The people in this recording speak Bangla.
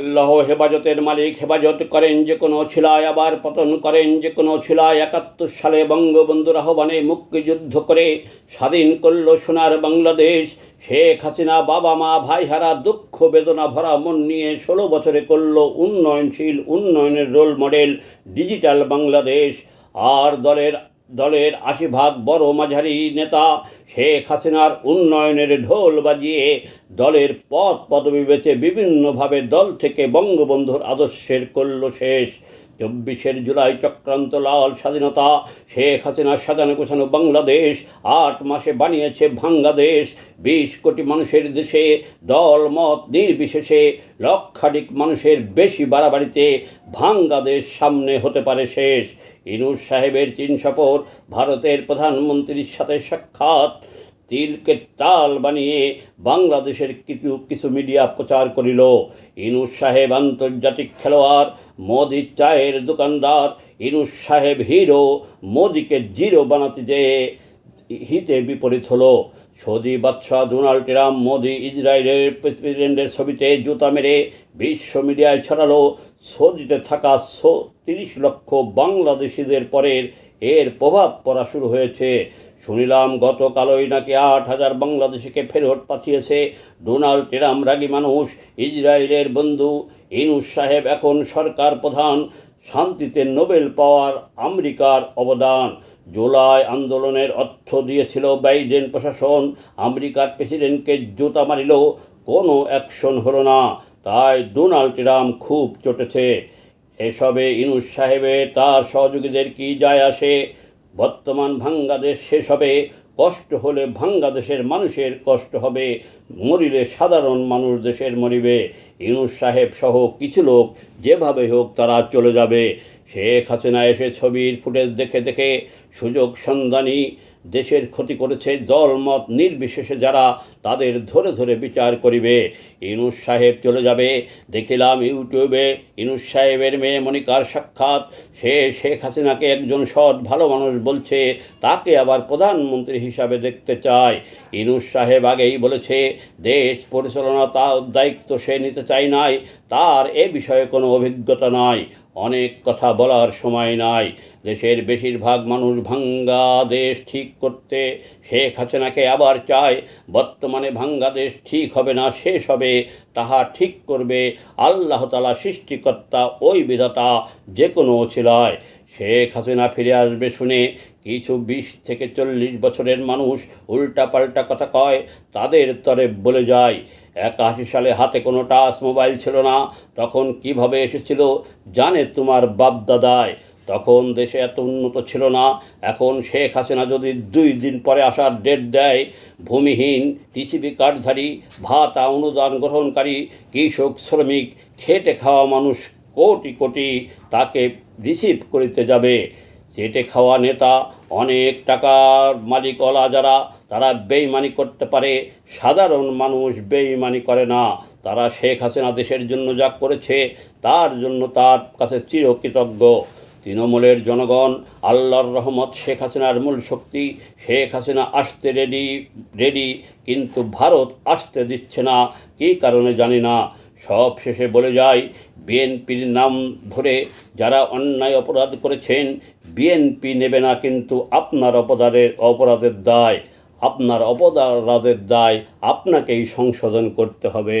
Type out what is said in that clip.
আল্লাহ হেফাজতের মালিক হেফাজত করেন যে কোনো ছিলায় আবার পতন করেন যে কোনো ছিলায় একাত্তর সালে বঙ্গবন্ধুর আহ্বানে মুক্তিযুদ্ধ করে স্বাধীন করল সোনার বাংলাদেশ। শেখ হাসিনা বাবা মা, ভাইহারা দুঃখ বেদনা ভরা মন নিয়ে ষোলো বছরে করল উন্নয়নশীল, উন্নয়নের রোল মডেল ডিজিটাল বাংলাদেশ। আর দলের দলের আশি ভাগ বড় মাঝারি নেতা শেখ হাসিনার উন্নয়নের ঢোল বাজিয়ে দলের পদ পদবি বেছে বিভিন্নভাবে দল থেকে বঙ্গবন্ধুর আদর্শের করল শেষ। চব্বিশের জুলাই চক্রান্ত লাল স্বাধীনতা, শেখ হাসিনার সাজানো গোছানো বাংলাদেশ, আট মাসে বানিয়েছে ভাঙ্গাদেশ বিশ কোটি মানুষের দেশে দল, মত নির্বিশেষে লক্ষাধিক মানুষের বেশি বাড়াবাড়িতে ভাঙ্গাদেশ সামনে হতে পারে শেষ। ইনুস সাহেবের চীন সফর ভারতের প্রধানমন্ত্রীর সাথে সাক্ষাৎ। তিলকে তাল বানিয়ে বাংলাদেশের কিছু কিছু মিডিয়া প্রচার করিল। ইনুস সাহেব আন্তর্জাতিক খেলোয়াড় মোদি চায়ের দোকানদার ইনুস সাহেব হিরো, মোদিকে জিরো বানাতে যেয়ে হিতে বিপরীত হলো। সৌদি বাদশাহ ডোনাল্ড ট্রাম্প মোদি ইসরায়েলের প্রেসিডেন্টের ছবিতে জুতা মেরে বিশ্ব মিডিয়ায় ছড়ালো। সৌদিতে থাকা তিরিশ লক্ষ বাংলাদেশিদের পরের এর প্রভাব পড়া শুরু হয়েছে। শুনিলাম গতকালই নাকি আট হাজার বাংলাদেশিকে ফেরত পাঠিয়েছে ডোনাল্ড ট্রাম্প। রাগী মানুষ, ইসরায়েলের বন্ধু ইনুস সাহেব এখন সরকার প্রধান, শান্তিতে নোবেল পাওয়ার আমেরিকার অবদান। জুলাই আন্দোলনের অর্থ দিয়েছিল বাইডেন প্রশাসন, আমেরিকার প্রেসিডেন্টকে জুতা মারিল, কোনো অ্যাকশন হলো না। তাই ডোনাল্ড ট্রাম্প খুব চটেছে। এসবে ইনুস সাহেবে তার সহযোগীদের কি যায় আসে? বর্তমান ভাঙ্গাদেশ শেষ হবে কষ্ট হলে ভাঙ্গাদেশের মানুষের কষ্ট হবে, মরিলে সাধারণ মানুষ দেশের মরিবে। ইনুস সাহেব সহ কিছু লোক যেভাবে হোক তারা চলে যাবে। শেখ হাসিনা এসে ছবির ফুটেজ দেখে দেখে সুযোগ সন্ধানী দেশের ক্ষতি করেছে দলমত নির্বিশেষে যারা তাদের ধরে ধরে বিচার করিবে। ইনুস সাহেব চলে যাবে। দেখিলাম ইউটিউবে ইনুস সাহেবের মেয়ে মনিকার সাক্ষাৎ। সে শেখ হাসিনাকে একজন সৎ, ভালো মানুষ বলছে, তাকে আবার প্রধানমন্ত্রী হিসাবে দেখতে চায়। ইনুস সাহেব আগেই বলেছে, দেশ পরিচালনা তার দায়িত্ব সে নিতে চায় নাই, তার এ বিষয়ে কোনো অভিজ্ঞতা নাই। অনেক কথা বলার সময় নাই। দেশের বেশিরভাগ মানুষ ভাঙ্গা দেশ ঠিক করতে শেখ হাসিনাকে আবার চায়, বর্তমানে ভাঙ্গা দেশ ঠিক হবে না, শেষ হবে, তাহা ঠিক করবে আল্লাহ তালা সৃষ্টিকর্তা, ওই বিধাতা যে কোনো ছিলায় শেখ হাসিনা ফিরে আসবে শুনে কিছু বিশ থেকে চল্লিশ বছরের মানুষ উল্টাপাল্টা কথা কয়, তাদের তরে বলে যায় একাশি সালে হাতে কোনো টাচ মোবাইল ছিল না। তখন কীভাবে এসেছিল জানে তোমার বাপদাদায়। তখন দেশে এত উন্নত ছিল না। এখন শেখ হাসিনা যদি দুই দিন পরে আসার ডেট দেয়, ভূমিহীন টিসিবি কার্ডধারী, ভাতা অনুদান গ্রহণকারী, কৃষক, শ্রমিক, খেটে খাওয়া মানুষ কোটি কোটি তাকে রিসিভ করিতে যাবে। চেটে খাওয়া নেতা, অনেক টাকার মালিকওয়ালা যারা তারা বেইমানি করতে পারে, সাধারণ মানুষ বেইমানি করে না। তারা শেখ হাসিনা দেশের জন্য যা করেছে, তার জন্য তার কাছে চিরকৃতজ্ঞ। তৃণমূলের জনগণ, আল্লাহর রহমত, শেখ হাসিনার মূল শক্তি, শেখ হাসিনা আসতে রেডি রেডি, কিন্তু ভারত আসতে দিচ্ছে না, কী কারণে জানি না। সব শেষে বলে যায় বিএনপির নাম ধরে যারা অন্যায় অপরাধ করেছেন, বিএনপি নেবে না কিন্তু আপনার অপরাধের অপরাধের দায়। আপনার অপরাধের দায় আপনাকেই সংশোধন করতে হবে।